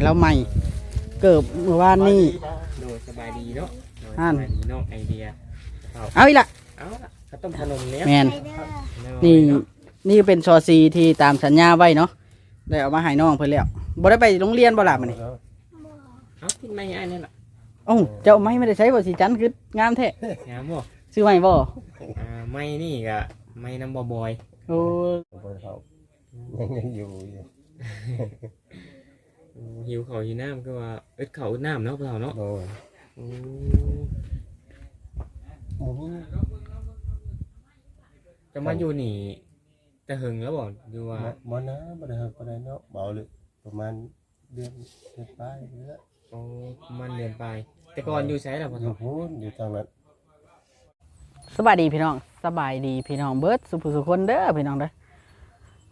ให้เราใหม่ เกิบเมื่อวานนี้ โดยสบายดีเนาะโดยสอ่านบายดีเนาะไอเดียเอาเอาอีกละเอาล่ะข้าวต้มขนมเนี้ยแมนไปเด้อนี่นี่เป็นซอซีที่ตามสัญญาไว้เนาะได้เอามาให้น้องเพิ่นแล้วบ่ได้ไปโรงเรียนบ่ล่ะมื้อนี้เอากินไม่ง่ายนั่นแหละโอ้าเจ้าไม่ไม่ได้ใช้บ่สีจันทร์คืองามแท้งามบ่ซื้อใหม่บ่อ่าไม่นี่ก็ไม่น้ำบอบอยโอ้ยังยังอยู่อยู่อืม หิวเขาวหิวน้ำก็ว่าเอ็ดเขาวอึดน้ำเนาะพวกเราเนาะโอ้ยอืมหมูจะมาอยู่นี่แต่หึงแล้วบอกอยู่ว่า บ่นะบ่ได้เฮาบ่ได้เนาะเบาเลยประมาณเดือนเดือนปลายนี่แหละโอ้มันเดือนไป แต่ก่อนอยู่ใช้แล้วพออทยู่พูนอยู่ทางนั้น สบายดีพี่น้องสบายดีพี่น้องเบิดสุภสุคนเด้อพี่น้องเด้อ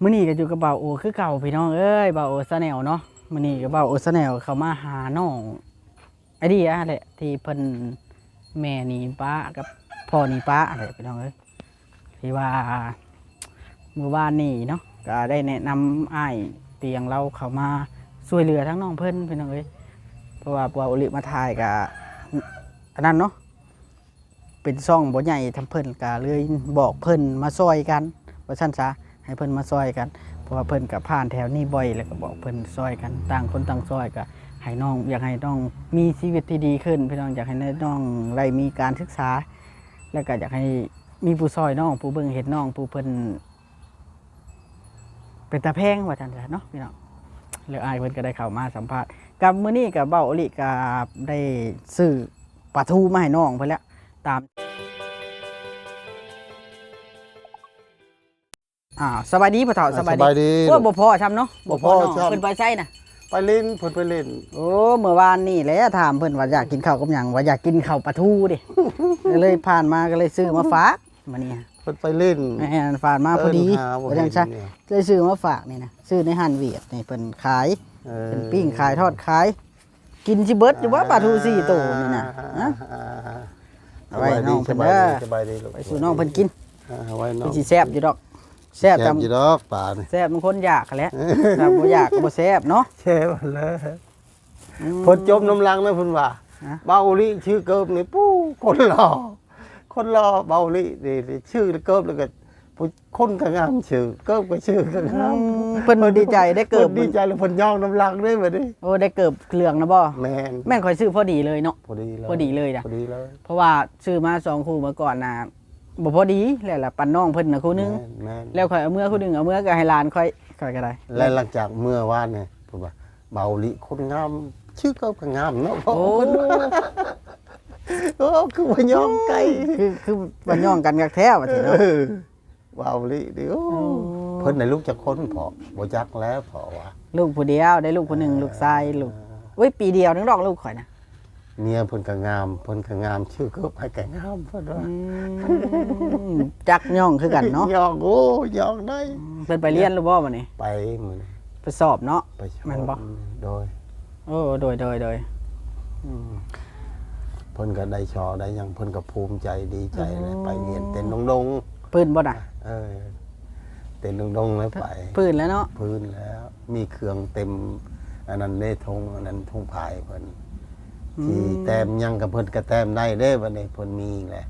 มื้อนี้ก็อยู่กับเบาโอคือเก่าพี่น้องเอ้ยเบาโอซะแนวเนาะ มื้อนี้ก็เบาโอซะแนวเขามาหาน้องไอเดียแหละที่เพิ่นแม่หนี่ป้ากับพ่อนี่ป้าอะไรพี่น้องเอ้ยที่ว่าเมื่อวานนี้เนาะก็ได้แนะนำไอ้ายเตียงเราเขามาช่วยเหลือทั้งน้องเพิ่นพี่น้องเอ้ยเพราะว่าปัวอุลิมาถ่ายกับอันนั้นเนาะเป็นซ่องบ่ใหญ่ทำเพิ่นก็เลยบอกเพิ่นมาซอยกันว่าซั่นซะให้เพิ่นมาซอยกัน ราะว่าเพิ่นก็ผ่านแถวนี้บ่อยแล้วก็บอกเพิ่นซอยกันต่างคนต่างซอยก็ให้น้องอยากให้น้องมีชีวิตที่ดีขึ้น พี่น้องอยากให้น้องได้มีการศึกษา แล้วก็อยากให้มีผู้ซอยน้องผู้เบิ่งเห็นน้องผู้เพิ่นเป็นตาแพงว่าซั่นซะเนาะพี่น้องแล้วอายเพิ่นก็ได้เข้ามาสัมภาษณ์กับมื้อนี้ก็เบ้าอลิก็ได้ซื้อปลาทูมาให้น้องเพิ่นแล้วตาม อ่าสบายดีพ่อเฒ่าสบายสบายดีโอ้บ่พอช้ำเนาะบ่พอเนาะช้ำเพิ่นไปใช้น่ะไปเล่นเพิ่นไปเล่นโอ้เมื่อวานนี่แหละถามเพิ่นว่าอยากกินข้าวกับหยังว่าอยากกินข้าวปลาทูดิก็เลยผ่านมาก็เลยซื้อมาฝากมานี่เพิ่นไปเล่นแม่นผ่านมาพอดีเหาบ่ก็เห็จันงซั่นเนี่ยเลยซื้อมาฝากนี่นะซื้อในห้านเวียดนี่เพิ่นขายออเป็นปิ้งขายทอดขาย กินสิเบิดอยู่ว่าปลาทูสี่ตัวนี่นะอ่าฮะอ่าอ่าเอาไว้น้องเพิ่สนบายเด้อดีสบายดีลูกไปสู่น้องเพิ่นกินอ่าเอาไว้น้อเพิ่นงสิแซ่บอยู่ดอก แซ่บแซ่ตาบมอยู่ดอกป่านี่ แซ่บบางคนอยากแหล้วถ้าบ่อยากก็บ่แซ่บเนาะแช่บเลย อืมเพิ่นจมน้ำลังนะเพิ่นว่าฮะ เบาลิชื่อเกิบนี่ปู้คนหล่อคนหล่อเบาลินี่นี่ชื่อเกิบแล้วก็ผู้คนก็งามชื่อเกิบก็ชื่อก็งามเพิ่นดีใจได้เกิบพิ่นดีใจแล้วเพิ่นย่องน้ำลังด้วยบัดนี้โอ้ได้เกิบเหลืองนะบ่แม่นแม่นข่อยซื้อพอดีเลยเนาะ พอดีเลยพอดีเลยนะ พอดีเลยเพราะว่าซื้อมาสองคู่มาก่อนนะ บ่พอดีแล้วล่ะปันน้องเพิ่นน่ะคู่หนึงแม่นแม่นแล้วข่อยเอาเมื่อคู่หนึงเอาเมื่อก็ให้หลานข่อยข่อยก็ได้ และหลังจากเมื่อวานเนี่ยเพิ่นว่าเบาลิคนงาม ชื่อเกิบก็งามเนาะโอ้เพิ่นว่าโอ้คือว่าย่องไกลคือคือบ่ย่องกันกักแท้ว่าซี่เนาะเออเบาลิดิโอ้โอ้เพิ่นในลูกจะค้นพอบ่จักแล้วพอว่า ลูกผู้เดียวได้ลูกผู้หนึงลูกชายลูกอุ้ยปีเดียวนึงดอกลูกข่อยนะ เมียเพิ่นก็งามเพิ่นก็งาม ชื่อเกิบให้ก็งามเพิ่นว่าอืมจักย่องคือกันเนาะยองโอ้ยองได้เพิ่นไปเรียนหรือบ่บัดนี้ไปมื้อนี้ไปสอบเนาะไปชแม่นบ่โดยโอ้โดยโดยโดยอืมเพิ่นก็ได้ชอได้หยังเพิ่นก็ภูมิใจดีใจเลยไปเรียนเต้นดงปืนบ่น่ะๆเออเต้นดงๆแล้วไปปืนแล้วเนาะพื้นแล้ว มีเครื่องเต็ม อันนั้นเนธงอันนั้นธงผายเพิ่น ที่แต้มหยังกับเพิ่นก็แต้มได้เด้บัดนี้เพิ่นมีแหละ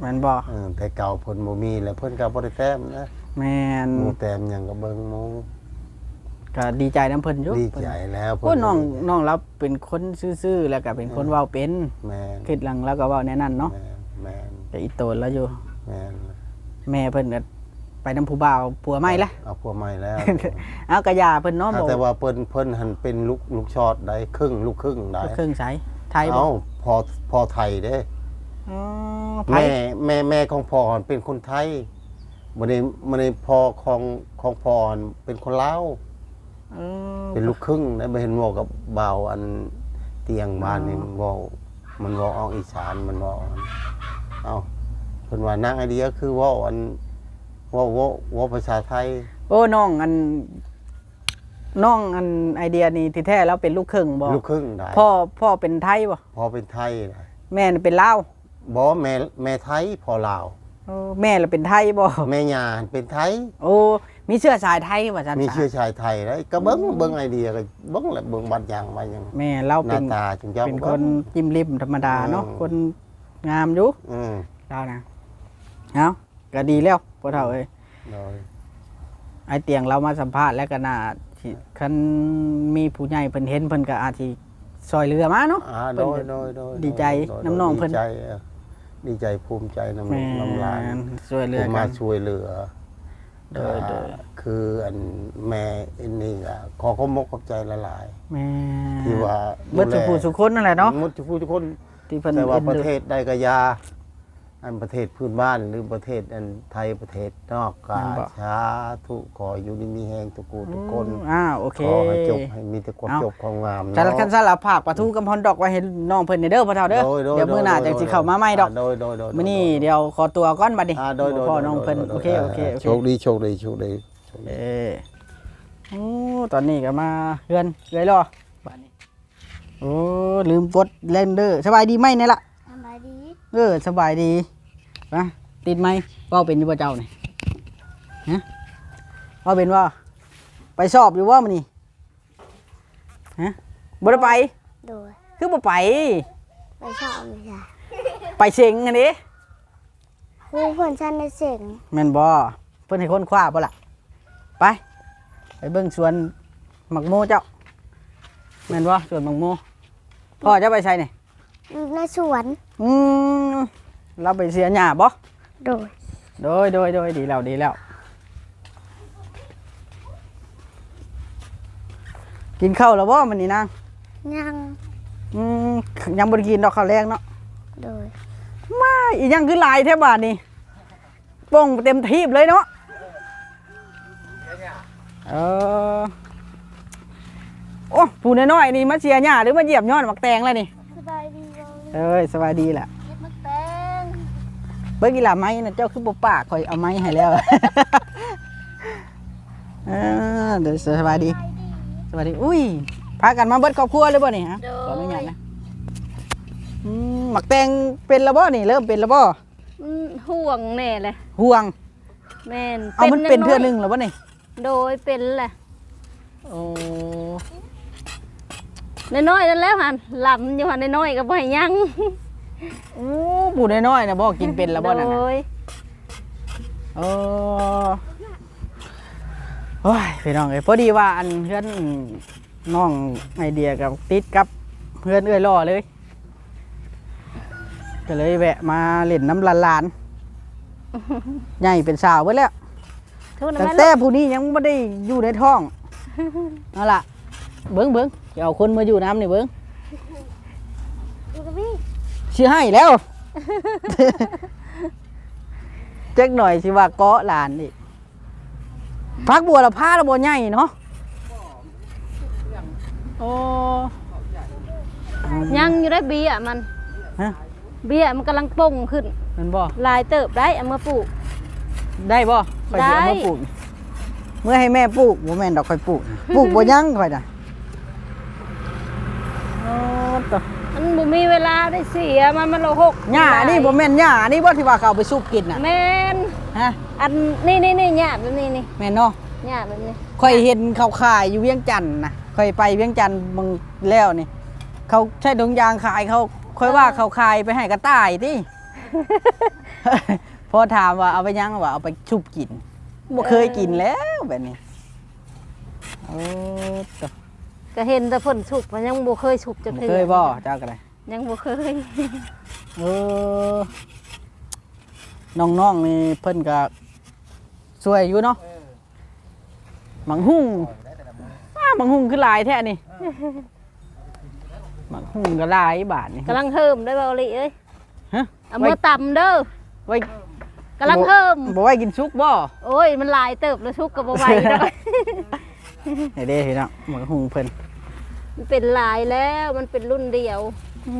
แม่นบ่เออแต่เก่าเพิ่นบ่มีแล้วเพิ่นก็บ่ได้แต้มนะแม่นหมู่แต้มหยังก็เบิ่งหมู่ก็ดีใจน้ำเพิ่นอยู่ดีใจแล้วโอ้น้องน้องเราเป็นคนซื่อๆแล้วก็เป็นคนเว้าเป็นแม่นคิดหลังแล้วก็เว้าแน่นั่นเนาะแม่นแม่นแต่อีโตนแล้วอยู่แม่นแม่เพิ่นก็ไปน้ำผู้บ่าวผัวใหม่ละเอาผัวใหม่แล้วเอากระยาเพิ่นเนาะอ่าบ่แต่ว่าเพิ่นเพิ่นหันเป็นลูกลูกชอดได้ครึ่งลูกครึ่งได้เครื่องใช้ ไทยบ่เอ้าพอพอไทยเด้ อ๋อไผแม่แม่แม่ของพ่อหั่นเป็นคนไทยบ่ได้บ่ได้พ่อของของพ่อหั่นเป็นคนลาวเออเป็นลูกครึ่งได้บ่เห็นเว้ากับบ่าวอันเตียงบ้านนี่มันเว้ามันเว้าออกอีสานมันเว้าอันเอ้าเพิ่นว่านางไอเดียคือเว้าอันเว้าเว้าเว้าภาษาไทย โอ้น้องอัน น้องอันไอเดียนี่ที่แท้แล้วเป็นลูกครึ่งบ่ลูกครึ่งได้พ่อพ่อเป็นไทยบ่พอเป็นไทยได้แม่น่ะเป็นลาวบ่แม่แม่ไทยพอลาวเออแม่ล่ะเป็นไทยบ่แม่ย่าเป็นไทย โอ้มีเสื้อสายไทยว่าจันมีซะเชื้อชายไทยแล้วก็เบิ้งเบิ้งไอเดียก็เบิ้งแหละเบิ้งบัตรยางมายังแม่เราหเป็น้านตาจุงเจ้าเป็นคนจิ้มริมธรรมดาเนาะอืมคนงามอยู่อืมเรานะเอาก็ดีแล้วพ่อเฒ่าเอ้ยโดยไอเตียงเรามาสัมภาษณ์แล้วก็น่า สิคันมีผู้ใหญ่เพิ่นเห็นเพิ่นก็อาจสิซอยเรือมาเนาะอ่าโดยโดยโดยดีใจโดยน้ำน้องเพิ่น ดีใจเออดีใจภูมิใจน้ำแม่น้ำลายนซอยเรือผมกัมาน ช่วยเหลือโดยโดยคืออันแม่อันนี้ก็ขอขอบมกขอบใจละลายแม่ๆที่ว่าเบิดสุขผู้สุขคนนั่นแหละเนาะหมดทุกผู้ทุกคนที่เพิ่นแต่ว่าเอ็นประดูเทศใดก็ยา อันประเทศพื้นบ้านหรือประเทศอันไทยประเทศนอกกาชาทุกขออยู่ดีมีแหงทุกกูทุกคนอ้าวโอเคขอให้จบให้มีแต่ความเอ้าจบความงามสารเนาะคันสารภาคปลาทูกำพรดอกไว้ให้น้องเพิ่นเด้อพ่อเฒ่าเด้อโดยโดยเดี๋ยวมื้อหน้าโดยจังสิเข้ามาใหม่ดอกาโดยโดยโดยมื้อนี้เดี๋ยวขอตัวก่อนบัดนี้อ่าโดยโดยพ่อน้องเพิ่นโดยโดยโอเคโอเคโอเคโชคดีโชคดีโชคดีโชคดีเอ้โอ้ตอนนี้ก็มาเฮือนเลยรอบัดนี้โอ้ลืมกดเล่นเด้อสบายดีไหมเนี่ยล่ะสบายดี เออสบายดีนะติดไหมเว่าเป็นอยู่บ่เจ้านี่ฮะเว่าเป็นว่า ไปสอบอยู่ว่ามันนี่ฮะบ่ได้ไป โดยคือบ่ไป ไปชอบไม่ใช่ไปเซ็งอันนี้ครูเพื่อนฉันในเสียงแม่นบ่เพิ่นให้คนคว้าบ่ล่ะไป ไปเบิ่งสวนหมักโมเจ้าแม่นบ่สวนหมักโมพ่อจะไปใช่นี่ ในสวน อืมเราไปเสียหญ้าบ่โดย โดยโดยโดยดีแล้วดีแล้ว กินข้าวแล้วบ่มันนี่นางยังอืมยังบ่ได้กินดอกข้าวแรงเนาะโดย มาอีหยังคือหลายแท้บาดนี่ป่งเต็มทีบเลยเนาะเออโอ้ผู้น้อยๆนี่มาเชียร์หญ้าหรือมาเหยียบยอดหมักแตงแล้วนี่สบายดีบ่ เอ้ยสวัสดีแหละเฮ็ดมักแตงเบิ่งกีฬาไม้นะเจ้าคือบ่ปากคอยเอาไม้ให้แล้วเออเดี๋ยวสวัสดี สวัสดี อุ้ย พากันมาเบิดครอบครัวเลยบ่นี่ฮะขออนุญาตนะอืมหมักแตงเป็นแล้วบ่นี่ เริ่มเป็นแล้วบ่อืมห่วงแน่เลยห่วง แม่นเอามันเป็นยังเทื่อหยนึงแล้วบ่นี่ โดยเป็นแหละโอ้ น้อยๆนั่นแหล้วหันลำอยู่หันน้อยๆก็บ่ให้ยังโอ้ปู่น้อยๆนะบ่กินเป็นแล้วบ่นั่นโดน่ะยเออโอ้ยพี่น้องเอ้ยพอดีว่าอันเพื่อนน้องไอเดียกับติดกับเพื่อนเอ้อยล่อเลย ก็เลยแวะมาเล่นน้ำลานลานๆ ใหญ่เป็นสาวเบิดแล้วทุกนั้นแต่แม่แต่ผู้นี้ยังไม่ได้อยู่ในท้อง เอาล่ะ เบิ้งเบิ้งจะเอาคนมาอยู่น้ำนี่เบิ้งดูกับพี่ชื่อให้แล้ว เจ๊กหน่อยสิว่าเกาะหลานนี่พักบัวละผ้าละบัวใหญ่เนาะโอ้ยังอยู่ได้เบี้ยมันฮะเบี้ยมันกำลังป่งขึ้นมันบ่ลายเติบได้เอามาปลูก ได้บ่ข่อยสิเอาได้มาปลูกนี่เมื่อให้แม่ปลูกบ่แม่นดอกข่อยปลูก ปลูกบ่ยังข่อยน่ะโอ้ตะมันบ่มีเวลาได้เสียมันมันโลหกหญ้านี่บ่แม่นหญ้านี่บ่ที่ว่าเขาเอาไปซุปกินน่ะแม่นฮะอันนี่นี่นี่หญ้าแบบนี้นี่แม่นเนาะหญ้าแบบนี้ข่อยเห็นเขาขายอยู่เวียงจันทน์นะข่อยไปเวียงจันทน์มึงแล้วนี่ เขาใช้ดงยางขายเขาค่อยว่าเขาขายไปให้กระต่ายติพอถามว่าเอาไปยังว่าเอาไปชุบกินบ่เคยกินแล้วแบบนี้โอ้ตะ ก็เห็นแต่เพิ่นสุกมันยังบ่เคยสุกจักบ่เทื่เคยบ่เจ้าก็ได้ยังบ่เคย เออน้องๆนี่เพิ่นก็ช่วยอยู่เนาะหมังหุ่งอ้าหมังหุ่งคือหลายแท้นี่หมังหุ่งก็หลายบาทนี่ กำลังเฮิมได้เบาหลีเอ้ยฮะ เอามือต่ำเด้อไว้กำลังเฮิมบ่ไว้กินซุกบ่ โอ้ยมันลายเติบแล้วชุกกับไหวแล้วนี่เด้พี่น้องหมังหุ่งเพิ่น มันเป็นลายแล้วมันเป็นรุ่นเดียวอื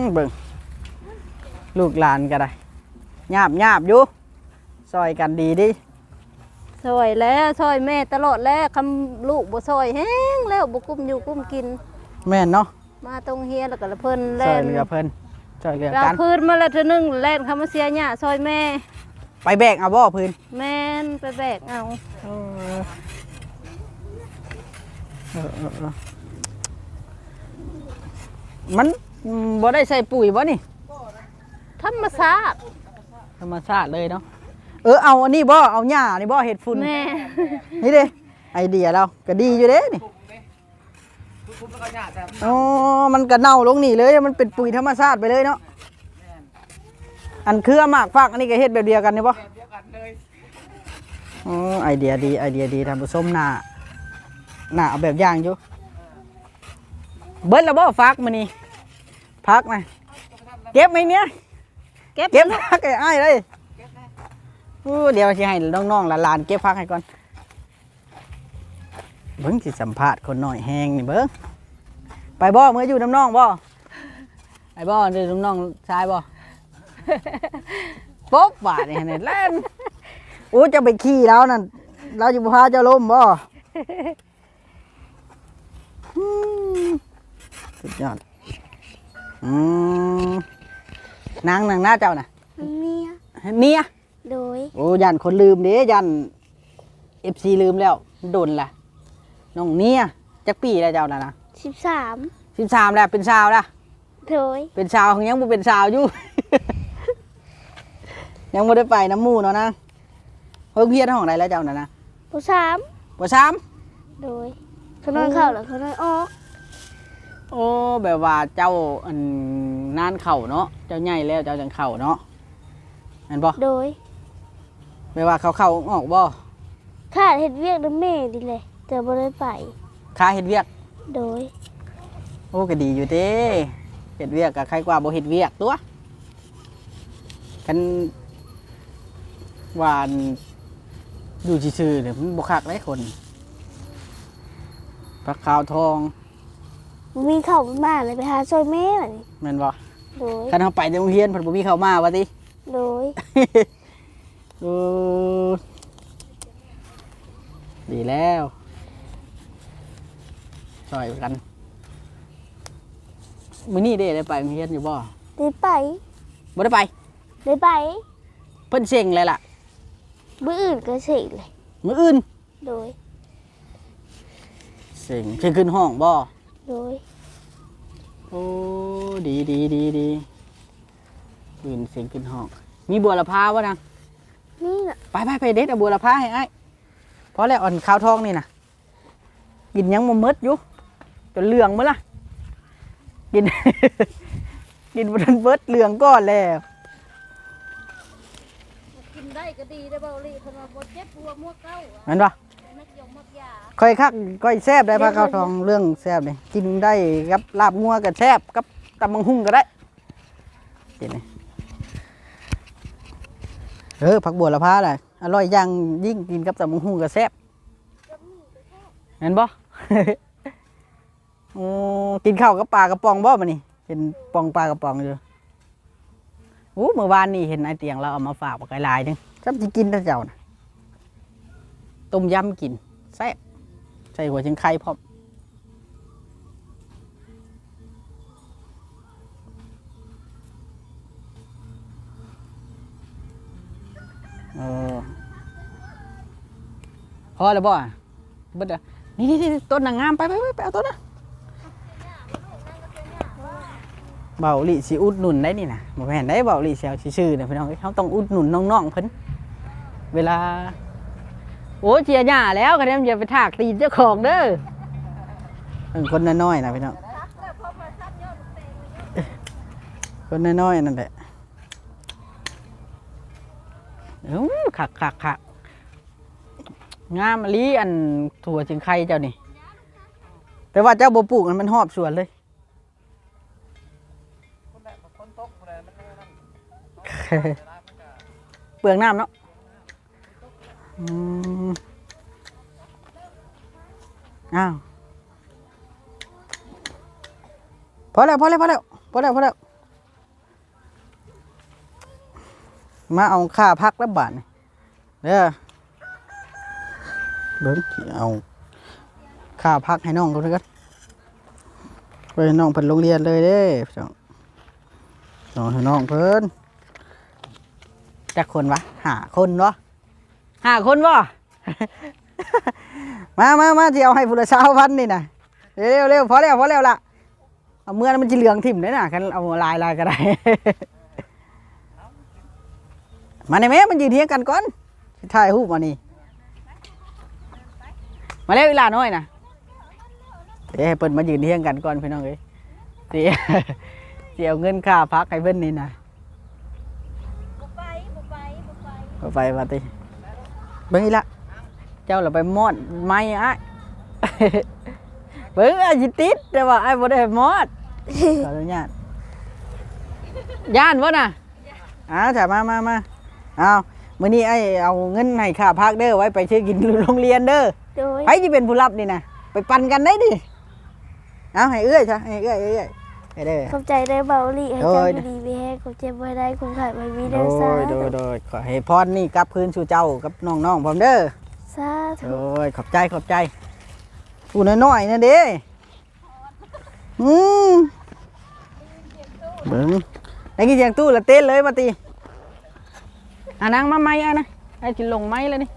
มเบิ่งลูกหลานก็ได้หยาบหยาบอยู่ซอยกันดีดิซอยแล้วซอยแม่ตลอดแล้วคำลูกบ่ซอยแห้งแล้วบ่กุ้มอยู่กุ้มกิน แม่นเนาะมาตรงเฮียแล้วก็ละเพิ่นซแล่อยนเหลือเพิ่นซอยเหลือเรากัน พื้นมาแล้วเทื่อนึงแล่นคำมาเสียหญ้าซอยแม่ ไปแบกเอาบ่พื้นแม่นไปแบกเอาเออเออเออเออ มันอืมบ่ได้ใส่ปุ๋ยบ่นี่ธรรมชาติธรรมชาติเลยเนาะเออเอาอันนี้บ่เอาหญ้านี่บ่เห็ดฝุ่นแม่นี่เด้ไอเดียเราก็ดีอยู่เด้นี่อ๋อมันก็เน่าลงนี่เลยมันเป็นปุ๋ยธรรมชาติไปเลยเนาะอันเครือหมากฟากอันนี้ก็เฮ็ดแบบเดียวกันนี่บ่อ๋อไอเดียดีไอเดียดีท่านผู้ชมหน้าหน้าเอาแบบอย่างอยู่ เบิดแล้วบ่ฟักมื้อนี้พักนะเก็บไหมเนี่ยเก็บเก็บพักไอ้ไอ้ายเลยอู้เดี๋ยวสิให้น้องๆหลานๆเก็บพักให้ก่อนเบิ้งสิสัมภาษณ์คนหน่อยแหงนี่เบิ้งไปบ่เมื่ออยู่น้ำน้องบ่ไอ้บ่เดี๋ยวน้ำน้องชายบ่ปุ๊บบาดนี่เนี่ยแล่นโอ้จะไปขี่แล้วนั่นเราจะพาเจ้าล้มบ่อืม สุดยอด อืมนางนางหน้าเจ้าน่ะเมียเมียโดย โอ้ยันคนลืมเด้ยันเอฟซีลืมแล้วโดนละน้องเนี่ยจักปีแล้วเจ้าน่ะนะสิบสามสิบสามแล้วเป็นสาวแล้วโดย เป็นสาวของยังบ่เป็นสาวอยู่ ยังบ่ได้ไปน้ำหมู่เนาะนะเพิ่งเพียนห้องไหนแล้วเจ้าน่ะนะผู้สามบ่สามโดยเขานอนเข้าหรือเขานอนออก โอ้แบบว่าเจ้าอันนานเข่าเนาะเจ้าใหญ่แล้วเจ้าจังเข่าเนาะแม่นบ่โดยแบบว่าเขาเข้าออกบ่ข้าเห็ดเวียกน้ำแม่ดีเลยแต่บ่ได้ไปค้าเฮ็ดเวียก โดย โอ้ก็ดีอยู่เด้เฮ็ดเวียกกับใครกว่าบ่เฮ็ดเวียกตัวกันวาอันอยู่ซื่อๆเนี่ยมันบ่คักเลยคนผักขาวทอง มีเข้าวบ้านเลยไปหาซอยแม่แบบนี้แม่นบ่โดยคันเฮาไปในโรงเรียนเพิ่นบ่มีเข้าวมาว่าติ โดยเออดีแล้วช่วยกันมื้อนี้เด้ได้ไปโรงเรียนอยู่บ่ได้ไปบ่ได้ไป ได้ไปเพิ่นเซ็งเลยล่ะ มื้ออื่นก็เสร็จเลยมื้ออื่น โดยเซ็งเพิ่นขึ้นห้องบ่ โดยโอ้ดีดีดีดีอื่นเสียงขึ้นห้อง มีบัวละพาวะนางนี่น่ะไปไปไปเด็ดเอาบัวละพาให้ไอ้ายเพราะแล้วอ่อนข้าวทองนี่นะกินยังมมดอยู่จนเหลืองมั้ล่ะกิน กินบนเบิดเหลืองก้อนแล้วกินได้ก็ดีได้อเบาลีเพราะว่าบ่เจ็บหัวมัวเก้าเห็นปะนักยงมักยา ค่อยคักค่อยแซบได้พระข้าวทองเรื่องแซบเลยกินได้กับลาบงัวกับแซบกับตำบังหุ่งก็ได้กินเลยเออผักบัวละพาแหละอร่อยอย่างยิ่งกินกับตำบังหุ่งกับแซบเห็นบ่โอ้กินข้าวกับปลากระป๋องบ่มานี่เห็นปองปลากระป๋องอยู่โอ้เมื่อวานนี่เห็นไอเตียงเราเอามาฝากบักหลายๆหนึงจับจะกินแต่เจ้านะต้มยำกินแซ่บใส่หัวชิงไข่พร้อมเออพอแล้วบ่อะเบิดอะนี่นี่นี่ต้นนางงามไปไปไปไปเอาต้นนะเบาหลีสิอุดหนุนได้นี่นะบ่แม่นได้เบาหลีเสียวชื่อๆนะพี่น้องเอ้ยเขาต้องอุดหนุนน้องๆเพิ่นเวลา โอ้เจียหญ้าแล้วกันเนี่ยอย่าไปถากตีนเจ้าของเด้อเออคนน้อยๆนะพี่น้องคนน้อยๆนั่นแหละเอ้าขักขักขักงามมะลิอันถั่วจิงไข่เจ้านี่ แต่ว่าเจ้าบ่ปลูกมันมันหอบสวนเลยเปลืองน้ำเนาะ อืมอ้าวพอแล้วพอแล้วพอแล้วพอแล้วพอแล้วมาเอาค่าพักแล้วบาทนี่เด้อเบิ้งเอาค่าพักให้น้องเขาด้วยกันไปให้น้องเพิ่นโรงเรียนเลยเด้พี่น้องน้องให้น้องเพิ่นจักคนวะหาคนเนาะ หาคนวะมามามาที่เอาให้ผู้ละเช้าพันนี่นะเร็วเร็วพอแล้วพอแล้วล่ะเอาเมื่อนั้นมันจะเหลืองทิ่มเลยนะกันเอาลายลายก็ได้ มาในแม่มันยืนเทียงกันก่อนสิถ่ายรูปมานี่ มาเร็วเวลาน้อยนะเดี๋ยวให้เปิดมายืนเทียงกันก่อนพี่น้องเอ้ยเสียเสียเงินค่าพักให้เพิ่นนี่นะบ่ไปบ่ไปบ่ไปเอาไปมาติ เบิ่งอีละเจ้าเราไปมอดไม้อ้ายเบิ่งอาจิติดแต่ว่าไอ้ายบ่ได้มอดขออนุญาตย่านบ่น่ะอ้าวถ้ามามามาเอามื้อนี้ไอ้เอาเงินให้ค่าพักเด้อไว้ไปซื้อกินโรงเรียนเด้อโดยไผสิเป็นผู้รับนี่นะไปปั่นกันได้ดิเอาให้เอื้อยซะให้เอื้อยเอื้อย ให้เด้อ ขอบใจได้เบาหลีให้โดเจ้ายดีมีแห้งขอบใจบ่ได้คงขายไม่มีโดเด้อสายโดยโดยขอให้พรนี่กลับคืนสู่เจ้ากับน้องๆพร้อมเด้อสาธุโอ้ยขอบใจขอบใจพูดน้อยๆนะเด้อืมเบิ้งไอ้กี่เสียงตู้ละเต้นเลยมาตีอะนางมาไหมอะนะไอ้จิลงไหมเลยนี่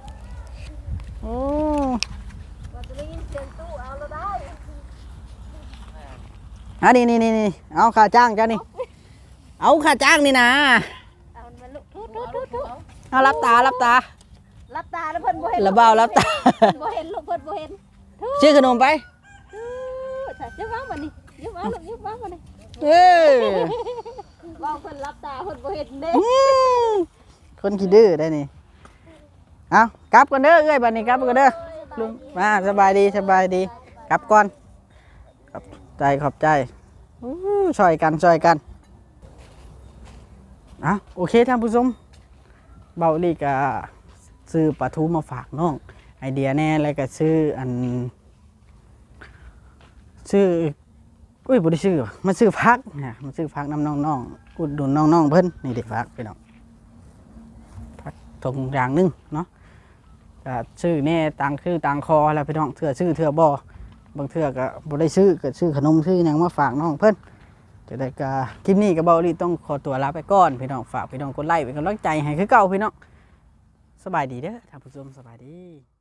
โอ้ ว่าจะได้ยินเสียงตู้เอาแล้วได้ อะนี่นี่นี่นี่เอาค่าจ้างเจ้านี่ เอาค่าจ้างนี่นะเอามันมาลุกทุบทุบทุบทุบเอารับตารับตารับตาแล้วเพิ่นบ่เห็นระเบ้ารับตาบ่เห็นลูกเพิ่นบ่เห็นชื่อขนมไปทูบใส่ยึบเอาบัดนี้ยึบเอาลูกยึบเอาบัดนี้เอ้ยเว้าเพิ่นรับตาเพิ่นบ่เห็นเด้อืมคนขี้ดื้อได้นี่เอากลับกันเด้อเอ้ยบัดนี้กลับกันเด้อลุงมาสบายดีสบายดีกลับก่อนขอบ ใจขอบใจช่วยกันช่วยกันอะโอเคท่านผู้ชมเบาลีกะซื้อปลาทูมาฝากน้องไอเดียแน่แล้วก็ซื้ออันซื้ออุ้ยบ่ได้ซื้อมาซื้อพักนะมาซื้อพักน้ำน้องๆอุดหนุนน้องเพิ่นนี่เด็กพักพี่น้องพักตรงอย่างหนึงเนาะก็ซื้อแน่ตังคือตังคอแล้วพี่น้องเถื่อซื้อเถื่อบ่ บางเทื่อก็บ่ได้ซื้อก็ซื้อขนมซื้อหยังมาฝากน้องเพิ่นจะได้ก็คลิปนี้ก็เบาลีต้องขอตัวลาไปก่อนพี่น้องฝากพี่น้องกดไลค์เป็นกำลังใจให้คือเก่าพี่น้องสบายดีเด้อท่านผู้ชมสบายดี